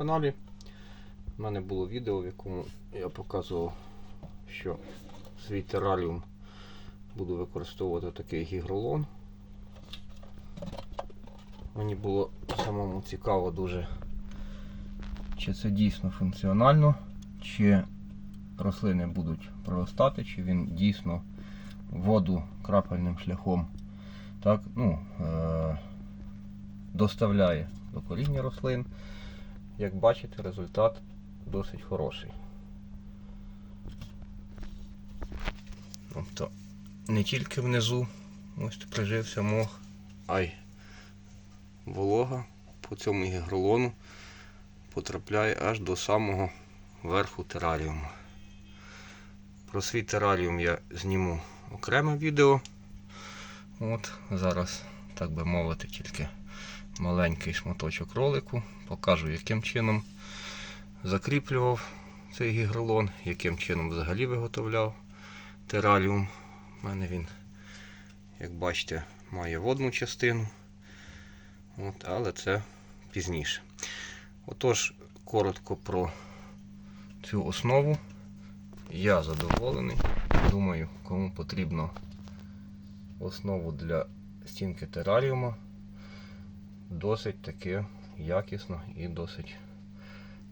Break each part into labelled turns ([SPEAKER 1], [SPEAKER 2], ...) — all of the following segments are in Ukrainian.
[SPEAKER 1] каналі. У мене було відео, в якому я показував, що свій тераріум буду використовувати такий гігролон. Мені було самому цікаво дуже, чи це дійсно функціонально, чи рослини будуть проростати, чи він дійсно воду крапельним шляхом так, ну, е- доставляє до коріння рослин. Як бачите, результат досить хороший. Тобто не тільки внизу ось прижився мох, а й волога по цьому гігролону потрапляє аж до самого верху тераріуму. Про свій тераріум я зніму окреме відео. От Зараз, так би мовити, тільки маленький шматочок ролику. Покажу, яким чином закріплював цей гігролон, яким чином взагалі виготовляв тераріум. У мене він, як бачите, має водну частину. От, але це пізніше. Отож, коротко про цю основу. Я задоволений. Думаю, кому потрібно основу для стінки тераріума, досить таки якісно і досить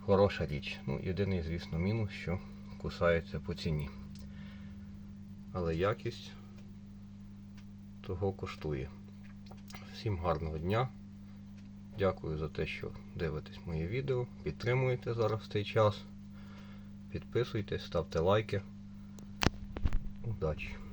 [SPEAKER 1] хороша річ. Ну, єдиний, звісно, мінус, що кусається по ціні. Але якість того коштує. Всім гарного дня. Дякую за те, що дивитесь моє відео. Підтримуєте зараз цей час. Підписуйтесь, ставте лайки. Удачі!